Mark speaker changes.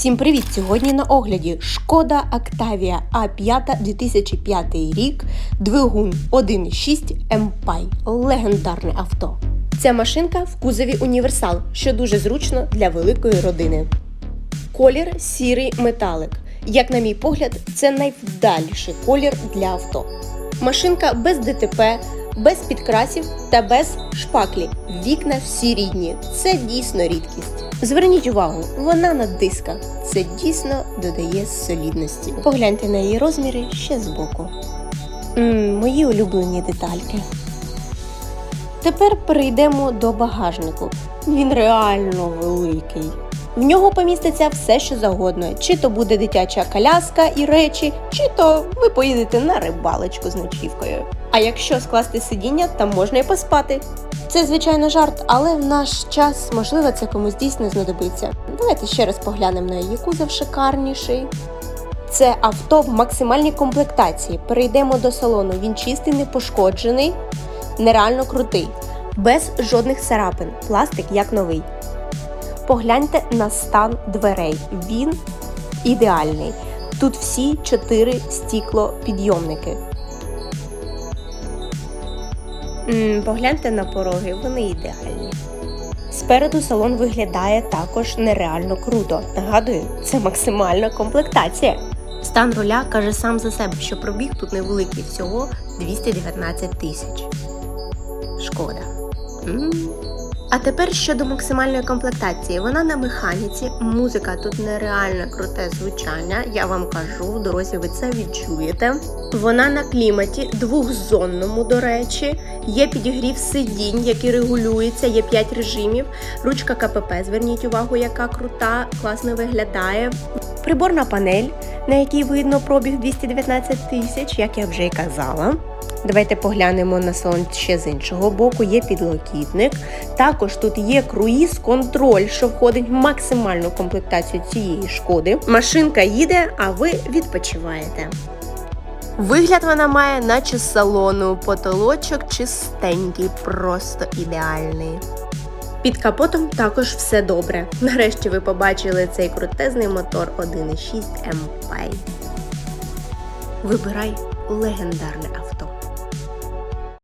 Speaker 1: Всім привіт! Сьогодні на огляді Шкода Octavia А5 2005 рік, двигун 1.6 MPI. Легендарне авто. Ця машинка в кузові універсал, що дуже зручно для великої родини. Колір сірий металик. Як на мій погляд, це найвдаліший колір для авто. Машинка без ДТП, без підкрасів та без шпаклі. Вікна всі рідні. Це дійсно рідкість. Зверніть увагу, вона на дисках. Це дійсно додає солідності. Погляньте на її розміри ще збоку. Мм, мої улюблені детальки. Тепер перейдемо до багажнику. Він реально великий. В нього поміститься все, що завгодно. Чи то буде дитяча коляска і речі, чи то ви поїдете на рибалочку з ночівкою. А якщо скласти сидіння, там можна і поспати. Це, звичайно, жарт, але в наш час, можливо, це комусь дійсно знадобиться. Давайте ще раз поглянемо на її кузов шикарніший. Це авто в максимальній комплектації. Перейдемо до салону. Він чистий, не пошкоджений, нереально крутий, без жодних царапин. Пластик як новий. Погляньте на стан дверей. Він ідеальний. Тут всі чотири стіклопідйомники. Погляньте на пороги, вони ідеальні. Спереду салон виглядає також нереально круто. Нагадую, це максимальна комплектація. Стан руля каже сам за себе, що пробіг тут невеликий всього 219 тисяч. Шкода. М. А тепер щодо максимальної комплектації. Вона на механіці, музика тут нереально круте звучання. Я вам кажу, в дорозі ви це відчуєте. Вона на кліматі, двохзонному, до речі. Є підігрів сидінь, який регулюється, є 5 режимів. Ручка КПП, зверніть увагу, яка крута, класно виглядає. Приборна панель, на якій видно пробіг 219 тисяч, як я вже і казала. Давайте поглянемо на салон ще з іншого боку. Є підлокітник. Також тут є круїз-контроль, що входить в максимальну комплектацію цієї шкоди. Машинка їде, а ви відпочиваєте. Вигляд вона має, наче з салону, потолочок чистенький, просто ідеальний. Під капотом також все добре. Нарешті ви побачили цей крутезний мотор 1.6 MPI. Вибирай легендарне авто.